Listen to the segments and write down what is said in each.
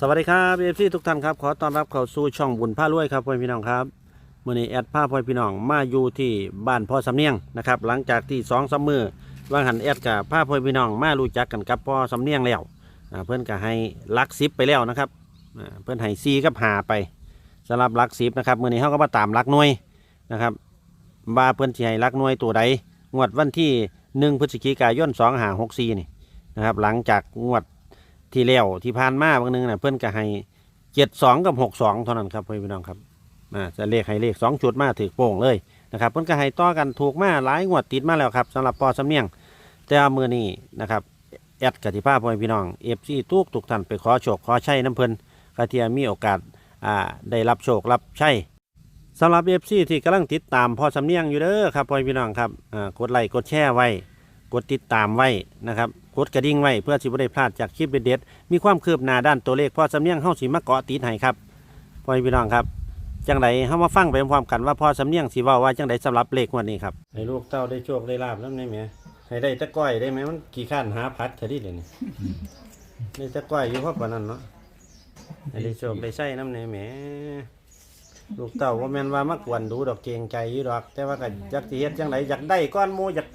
สวัสดีครับเอฟซีทุกท่านครับ ขอต้อนรับเข้าสู่ช่องบุญผ้ารวยครับพ่อพี่น้องครับมื่อนี้แอดผ้าพ่อพี่น้องมาอยู่ที่บ้านพ่อสำเนียงนะครับหลังจากที่สองสามมือว่างหันแอดกับผ้าพ่อพี่น้องมารู้จักกันกับพ่อสำเนียงแล้วอ่าเพื่อนก็ให้ลักซิปไปแล้วนะครับอ่าเพื่อนให้ซีกับหาไปสำหรับลักซิปนะครับมื่อนี้เขาก็มาตามลักหน่วยนะครับว่าเพื่อนสิให้ลักหน่วยตัวใดงวดวันที่หนึ่งพฤศจิกายนสองหาหกสี่นี่นะครับหลังจากงวด ที่แล้วที่ผ่านมาบางนึงนะเพื่อนก็ให้เจ็ดสองกับหกสองเท่านั้นครับพี่น้องครับอ่าจะเลขให้เลขสองชุดมาถือโป่งเลยนะครับเพื่อนก็ให้ต่อกันถูกมาหลายงวดติดมาแล้วครับสำหรับปอสำเนียงแต่ว่ามือนี้นะครับแอดกติภาพพ่อพี่น้องเอฟซีทุกทุกท่านไปขอโชคขอใช้น้ำเพิ่นกระเทียมีโอกาสอ่าได้รับโชครับใช้สำหรับเอฟซีที่กำลังติดตามพอสำเนียงอยู่เด้อครับพ่อพี่น้องครับอ่ากดไลค์กดแชร์ไว้ กดติดตามไว้นะครับ กดกระดิ่งไว้เพื่อสิบ่ได้พลาดจากคลิปเด็ดๆมีความคืบหน้าด้านตัวเลขพ่อสำเนียงเฮาสิมาเกาะติดให้ครับพ่อพี่น้องครับจังไดเฮามาฟังไปพร้อมๆกันว่าพ่อสำเนียงสิเว้าว่าจังไดสำหรับเลขงวันนี้ครับให้ลูกเต้าได้โชคได้ลาบนำได้ไหมให้ได้ตะก้อยได้ไหมมันกี่ขั้นหาพัดเท่านี้เลยนี่ได้ตะก้อยอยู่เพราะปานนั้นเนาะให้ได้โชคได้ใช้นำได้แหมลูกเต้าว่าแม่นว่ามากวนดูดอกเกรงใจอยู่ดอก แต่ว่าก็อยากสิเฮ็ดจังไดอยากได้ก้อนหมูอยาก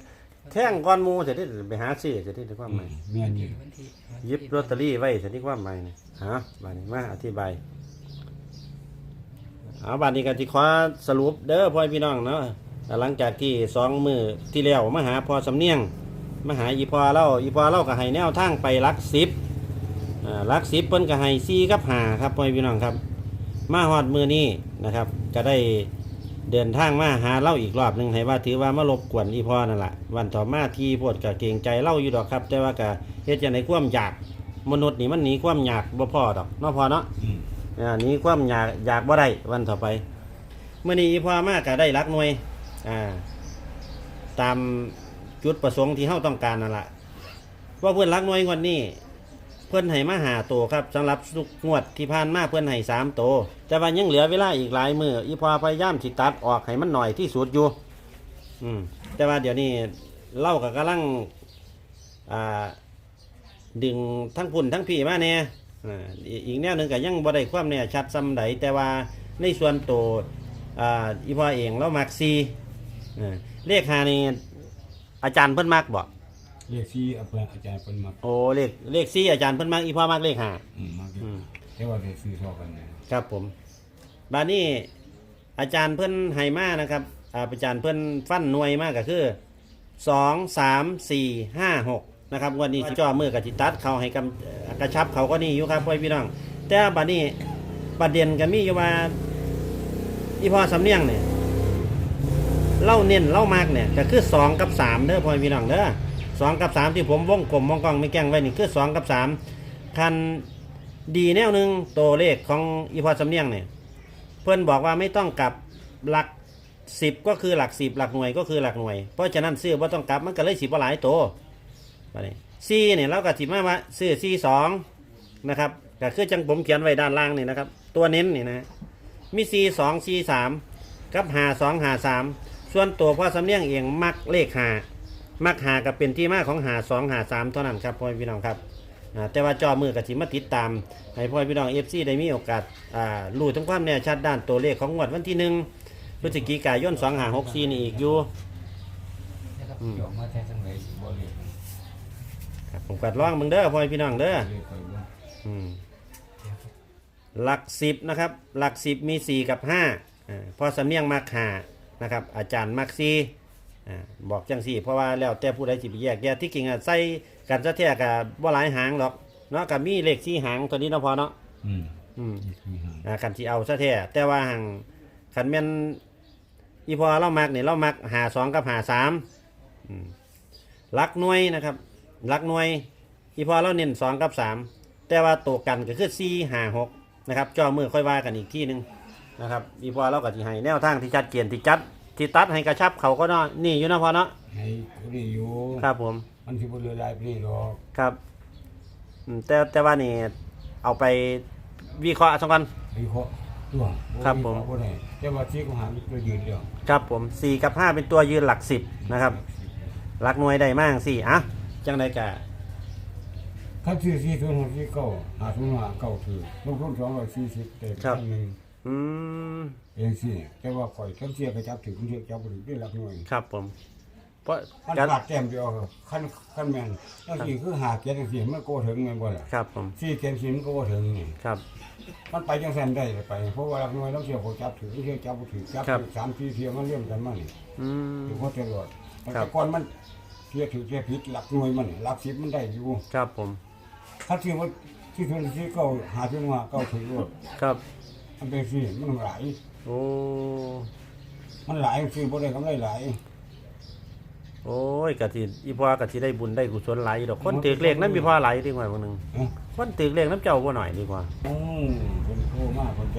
แท่งก้อนหมูเสร็จที่ไปหาซื้อเสร็จที่ความหมายเมียนี่หยิบลอตเตอรี่ไว้เสร็จที่ความหมายนี่ฮะบานนี้มาอธิบายเอาบานนี้กันที่ขอสรุปเด้อพ่อพี่น้องเนาะหลังจากที่สองมือที่แล้วมาหาพอสำเนียงมาหาอีพอเล่าอีพอเล่าก็ให้แนวทางไปรักสิบอ่ารักสิบเพิ่นก็ให้ซีกับหาครับพ่อพี่น้องครับ มาฮอดมือนี้นะครับ ก็ได้ เดินทางมาหาเล่าอีกรอบหนึ่งให้ว่าถือว่ามารบกวนอีพ่อนั่นแหละวันต่อมาที่พวดกับเกรงใจเล่าอยู่ดอกครับ แต่ว่าก็เฮ็ดจังไดความอยากมนุษย์นี่มันหนีความอยากบ่พอดอกเนาะพอเนาะอืมอ่าหนีความอยากอยากบ่ได้วันต่อไปเมื่อนี้อีพ่อมาก็ได้รักหน่วยอ่าตามจุดประสงค์ที่เฮาต้องการนั่นแหละว่าเพื่อนรักหน่วยงวดนี้เพื่อนให้มาหาโตครับสำหรับทุกงวดที่ผ่านมาเพื่อนให้สามโตแต่ว่ายังเหลือเวลาอีกหลายมืออีพอพยายามสิตัดออกให้มันหน่อยที่สุดอยู่ อืม แต่ว่าเดี๋ยวนี้เล่ากับกำลังอ่าดึงทั้งพุ่นทั้งพี่มาเนี่ยอีกแนวหนึ่งก็ยังบ่ได้ความเนี่ยชัดซ้ำใดแต่ว่าในส่วนตัวอ่าอีพอเองเรามักซีเลขหานี่อาจารย์เพิ่นมักบอก เรียกซี่อาจารย์อาจารย์เป็นมาโอ้เลขเลขซีอาจารย์เพิ่นมักอีพอมักเลขหาอืมมาอืม แต่ว่าได้ซื้อทอกันนะครับผมบาดนี้อาจารย์เพิ่นให้มานะครับอ่าอาจารย์เพิ่นฟันหน่วยมากก็คือสองสามสี่ห้าหกนะครับวันนี้จ่อมือกับจิตัดเขาให้กำเอ่อกระชับเขาก็นี่อยู่ครับพ่อพี่น้อง แต่บาดนี้ประเด็นก็มีอยู่ว่าอีพอสำเนียงเนี่ยเล่าเน้นเล่ามากเนี่ยก็คือสองกับสามเด้อพ่อพี่น้องเด้อ สองกับสามที่ผมวงกลมวงกล้องไม่แกล้งไว้นี่คือสองกับสามคันดีแนวหนึ่งตัวเลขของอีพอสำเนียงเนี่ยเพื่อนบอกว่าไม่ต้องกลับหลักสิบก็คือหลักสิบหลักหน่วยก็คือหลักหน่วย เพราะฉะนั้นซื้อว่าต้องกลับมันก็เลยสิบว่าหลายตัวไปซีเนี่ยเราก็สิมาว่าซื้อซีสองนะครับก็คือจังผมเขียนไว้ด้านล่างนี่นะครับ ตัวเน้นนี่นะมีซีสองซีสามกับหาสองหาสามส่วนตัวพ่อสำเนียงเองมักเลขหา มักหากับเป็นที่มาของหาสองหาสามเท่านั้นครับพ่อพี่น้องครับอ่าแต่ว่าจอมือกับสิมาติดตามให้พ่อพี่น้องเอฟซีได้มีโอกาสอ่ารู้ถึงความแน่ชัดด้านตัวเลขของงวดวันที่หนึ่งพฤศจิกายนสองหาหกสี่นี่อีกอยู่ นะครับอืม เกี่ยวมาแทนทั้งหลายสิบ่เลยครับผมกัดร้องมึงเด้อพ่อพี่น้องเด้อเลยคอยเบิ่งอืมหลักสิบนะครับ หลักสิบมีสี่กับห้าอ่าพอสำเนียงมักหานะครับ อาจารย์มักซี อ่าบอกจังสี่ เพราะว่าแล้วแต่ผู้ใดสิไปแยกแยกที่จริงอะใส่กันซะแท้กับว่าหลายหางหรอกเนาะกับมีเลขสี่หางตัวนี้เนาะพอเนาะอืมอืมนี่คือหางอ่าคันที่เอาซะแท้แต่ว่าหังคันแม่นอีพอเรามักเนี่ยเรามักหาสองกับหาสามอืมลักหน่วยนะครับลักหน่วยอีพอเราเน้นสองกับสามแต่ว่าตัวกันก็คือสี่หาหกนะครับจอมือค่อยว่ากันอีกที่หนึ่งนะครับอีพอเราก็ที่ให้แนวทางที่ชัดเจนที่จัด ที่ตัดให้กระชับเขาก็เนาะนี่อยู่เนาะพอเนาะให้ผู้นี้อยู่ครับผมมันสิบ่เหลือหลายปานนี้หรอกครับอืมแต่แต่ว่านี่เอาไปวิเคราะห์สักกัน วิเคราะห์ตัวครับผมวิเคาะบ่ได้แต่ว่าที่ของหามันตัวยืนเดียวครับผมสี่กับห้าเป็นตัวยืนหลักสิบนะครับ หลักหน่วยได้มากสี่อะจังไดกะคันซื้อสี่ทุนหกสี่เก้าหาทุนหาเก้าถือลงทุนสองร้อยสี่สิบเต็มครับพันหนึ่ง อืมเองสิแต่ว่าข่อยคันเสียกระจับถือคันเสียจับบ่ถือได้หลักหน่วยครับผม เพราะมันการขาดแต้มเดียวคันคันแม่นจังซี่คือหาเกียรติจังซี่มันโกถึงแม่นบ่ล่ะครับผมสี่เกียรติสิมันก็บ่ถึงนี่ครับ มันไปจังซั่นได้ไป เพราะว่าหลักหน่วยเราเสียเขาจับถือเสียจับบ่ถือจับครับถือสามสี่เที่ยมันเรื่องกันมานี่อืม ถือว่าตลอดครัแต่บก่อนมันเสียถือเสียผิดหลักหน่วยมันหลักสิบมันได้อยู่ครับผม ถ้าที่ว่าที่ทุนที่เก้าหาทุนว่าเก้าถือรถครับ มันเป็นสิมันหลายโอ้มันหลายซื้อบ่ได้กำไรหลายโอ้ยกะทิอีพ่อกะทิได้บุญได้กุศลหลายอยู่ดอกคนถือเลขนั้นมีพ่อหลายดีกว่าบางหนึงเอ้าคนถือเลขน้ำเจ้าบ่หน่อยดีกว่าโอ้คนโทรมาคนใจ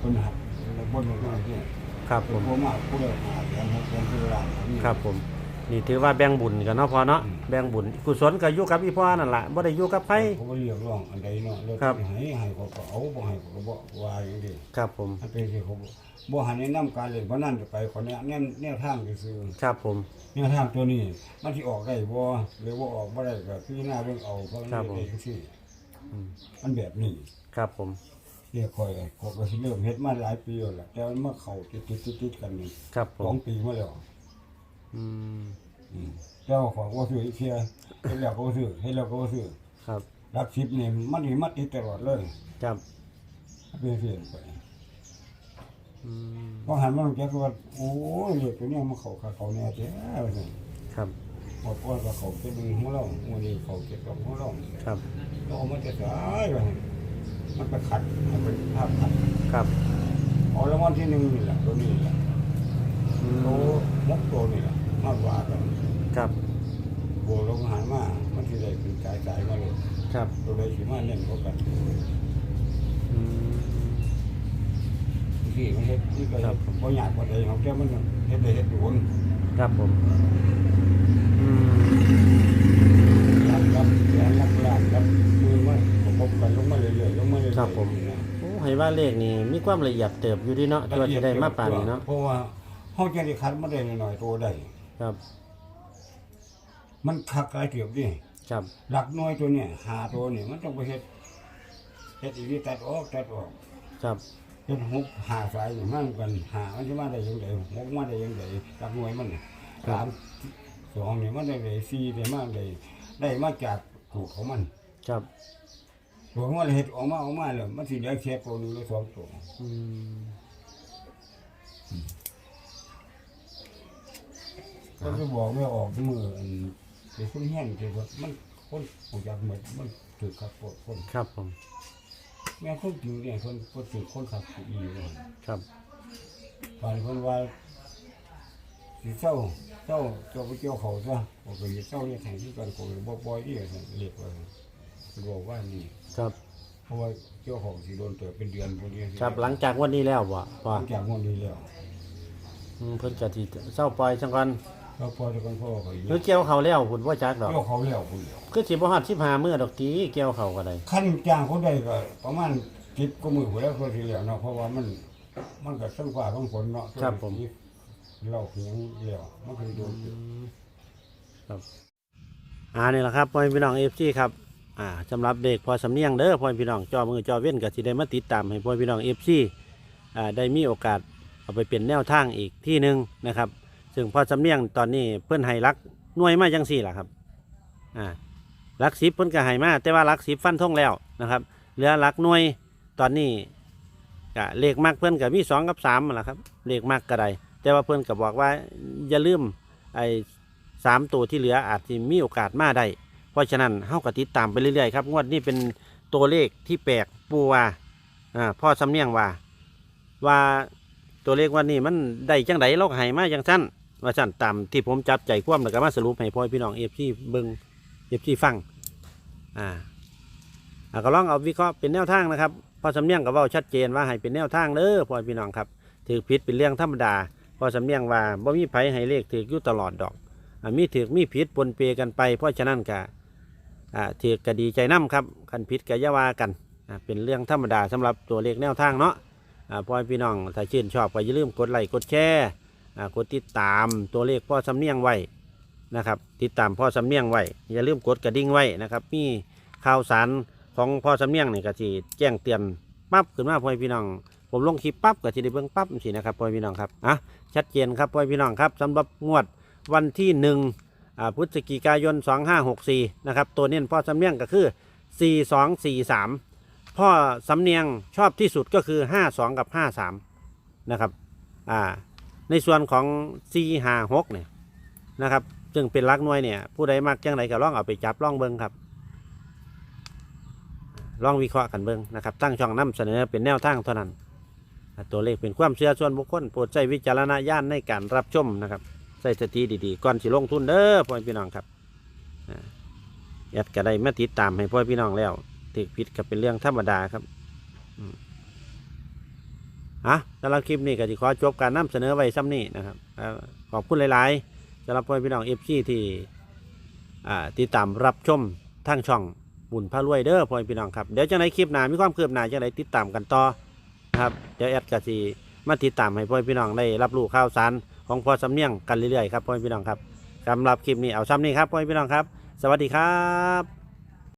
คนหักคนบ่นมาเนี่ยครับคผนมโทรมาผู้ใดหาแสนหกแสนคือล้านนี่ครับผม นี่ถือว่าแบ่งบุญกันเนาะพ่อเนาะอืมแบ่งบุญกุศลก็อยู่กับอีพ่อนั่นล่ะบ่ได้อยู่กับไผเขาก็เรียกร้องอันใดเนาะแล้วครับให้ให้เขาก็เอาบ่ให้เขาก็บ่ว่าอย่างนี้ครับผมถ้าเป็นสิเขาบ่บ่หันแนะนํการเล่นเพราะนั่นจะไปขอแนะแนวแนวทางซื่อครับผมแนวทางตัวนี้มันสิออกได้บ่หรือว่าออกบ่ได้ก็พิจารณาเบิ่งเอาเพราะมันครับผมเป็นจังซี่อืมมันแบบนี้ครับผมเรียกค่อยก็ก็สิเริ่มเฮ็ดมาหลายปีแล้วล่ะแต่มันมาเข้าติดๆๆๆกันนี่ครับผสอมงปีมาแล้วอืมอืม เจ้าของว่าซื้ออีกเทียเฮ็ดแล้วก็บ่ซื้อเฮ็ดแล้วก็บ่ซื้อครับรับชิปนี่มันนี่มาติดตลอดเลยครับเป็นเสียนไปอืมพอหันมาจักว่าโอ้ยเด็กตัวเนี้ยมันเข้าขาเขาแน่แท้ว่าซั่นครับพอก่อนก็เขาเป็นหัวเรามื้อนี้เขาเก็บกับหัวเราครับเราเอามันจะสายว่าซั่นมันไปขัดมันเป็นภาพขัดครับเอารางวัลที่หนึ่งนี่แหละตัวนี้แหละอืโตมมกโตนี่แหละมากกว่ากัน ครับโบลงหันมามันสิได้เป็นสายๆมาเลยครับตัวใดสิมาเน้นกว่ากันอืม ที่มันเฮ็ดนี่ก็ครัเฮ็บ ดบ่ยากกว่าใดของแกมันเฮ็ดได้เฮ็ดโดนครับผมอืมรับรับแสนรับล้านรับหมื่นมาประกบกันลงมาเรื่อยๆลงมาเรื่อยๆครับผมนะ โอ้ให้ว่าเลขนี่มีความละเอียดเติบอยู่ดีเนาะตัวจะได้มาป่านนี้เนาะเพราะว่าเฮาจะได้คัดมาได้หน่อยๆตัวได้ครับ มันคักหลายเติบดิครับหลักหน่วยตัวเนี่ยหาตัวเนี่ยมันต้องไปเฮ็ดเฮ็ดอีกทีตัดออกตัดออกครับเฮ็ดหกหาสายนี่มันกันหามันสิมาได้ยังไงหกมาได้ยังไงหลักหน่วยมันน่ะสามสองเนี่ยมันได้เลยสี่ได้มาได้ได้มาจากถูกของมัน ครับถูกของมันเฮ็ดออกมาออกมาแล้วมันสิเหลือแค่ตัวหนึงหรือสองตัวอืมก็จะบอกไม่ออกมืออัน เดี๋ยวคนเฮียนเดี๋ยวมันคนผู้จักหมดมันถือขับปวดคนครับผม แม่คนจริงเนี่ยคนคนถือคนขับผู้อีเลยครับบางคนว่าสิเศร้าเศร้าเจ้าไปเกี่ยวเขาซะบอกว่าสิเศร้าเนี่ยแข่งที่กันคนบ่บ่อยที่กันเรียกว่าบอกว่านี่ครับ เพราะว่าเกี่ยวเขาสิโดนเติบเป็นเดือนพวกนี้ครับหลังจากวันนี้แล้วบ่หพ่อลังจากงวดนี้แล้วอืมเพิ่นก็สิเศร้าปล่อยจังก่อน ก็พอจะกันพ่อเขาอีกหรือเกี่ยวเขาแล้วพุ่นบ่จักดอกเกี่ยวเขาแล้วคนเดียวคือสิบ่ฮอด15มื้อดอกตีเกี่ยวเขาก็ได้ขั้นจ้างคนใดก็ประมาณสิบก็มือหัวแล้วคนทีแล้วเนาะเพราะว่ามัน มันก็สังฟ้าของฝนเนาะเราเพียงเลี้ยวมันคือโดนอ่านี่แหละครับพ่อแม่พี่น้อง FC ครับ อ่าสำหรับเด็กพอสำเนียงเด้อพ่อแม่พี่น้องจอมือจอเว้นก็สิได้มาติดตามให้พ่อแม่พี่น้อง FC อ่าได้มีโอกาสเอาไปเป็นแนวทางอีกที่หนึ่งนะครับ ซึ่งพอสำเนียงตอนนี้เพื่อนให้รักหน่วยมาจังสี่ล่ะครับอ่ารักสิบเพิ่อนก็ให้มาแต่ว่ารักสิบฟันท่งแล้วนะครับเหลือรักหน่วยตอนนี้ก็เลขมากเพื่อนก็มีสองกับสามนั่นแหละครับเลขมากก็ได้แต่ว่าเพื่อนก็บอกว่าอย่าลืมไอ้สามตัวที่เหลืออาจจะมีโอกาสมาได้เพราะฉะนั้นเฮาก็ติดตามไปเรื่อยๆครับงวดนี้เป็นตัวเลขที่แปลกปูว่าอ่าพ่อสำเนียงว่าว่าตัวเลขวันนี้มันได้จังไดเราก็ให้มาจังสั้น ว่าสั้นตามที่ผมจับใจความแล้วก็มาสรุปให้พ่อพี่น้องเอฟซีเบิงเอฟซีฟังอ่าอ่าก็ลองเอาวิเคราะห์เป็นแนวทางนะครับพอสำเนียงก็เว่าชัดเจนว่าให้เป็นแนวทางเด้อพ่อพี่น้องครับถือผิดเป็นเรื่องธรรมดาพอสำเนียงว่าบ่มีไผให้เลขถืออยู่ตลอดดอกอมีถือมีผิดปนเปกันไป เพราะฉะนั้นก็อ่าถือก็ดีใจน้ำครับคันผิดก็อย่าว่ากันเป็นเรื่องธรรมดาสำหรับตัวเลขแนวทางเนาะพ่อพี่น้องถ้าชื่นชอบก็อย่าลืมกดไลค์กดแชร์ กดติดตามตัวเลขพ่อสำเนียงไว้นะครับ ติดตามพ่อสำเนียงไว้อย่าลืมกดกระดิ่งไว้นะครับมีข่าวสารของพ่อสำเนียงนี่ก็สิแจ้งเตือนปั๊บขึ้นมาพ่อพี่น้อง ผมลงคลิปปั๊บก็สิได้เบิ่งปั๊บสินะครับพ่อพี่น้องครับอะชัดเจนครับพ่อพี่น้องครับสำหรับงวดวันที่หนึ่งอ่าพฤศจิกายน 2564นะครับตัวเน้นพ่อสำเนียงก็คือ 4243 พ่อสำเนียงชอบที่สุดก็คือ 52 กับ 53 นะครับอ่า ในส่วนของ4 5 6เนี่ยนะครับซึ่งเป็นลักน่วยเนี่ย ผู้ใดมักจังไรก็ลองเอาไปจับลองเบิ้งครับลองวิเคราะห์กันเบิ้งนะครับตั้งช่องนํเสนอเป็นแนวทางเท่านั้น ตัวเลขเป็นความเชื่อส่วนบุคคลโปรดใช้วิจารณญาณในการรับชมนะครับใส่สติดีๆก่อนสิลงทุนเด้อพ่อพี่น้องครับแอดก็ได้มาติดตามให้พ่อพี่น้องแล้วติดผิดก็เป็นเรื่องธรรมดาครับ อะสำหรับคลิปนี้ก็จะขอจบการนำเสนอไว้ซ้ำนี้นะครับขอบคุณหลายๆสำหรับพ่อพี่น้องเอฟซีที่ติดตามรับชมทางช่องบุญพารวยเด้อพ่อพี่น้องครับเดี๋ยวจังไหนคลิปหน้ามีความคืบหน้าจังไหนติดตามกันต่อนะครับเดี๋ยวแอดก็สิมาติดตามให้พ่อพี่น้องได้รับรู้ข่าวสารของพ่อสำเนียงกันเรื่อยๆครับพ่อพี่น้องครับสำหรับคลิปนี้เอาซ้ำนี้ครับพ่อพี่น้องครับ สวัสดีครับ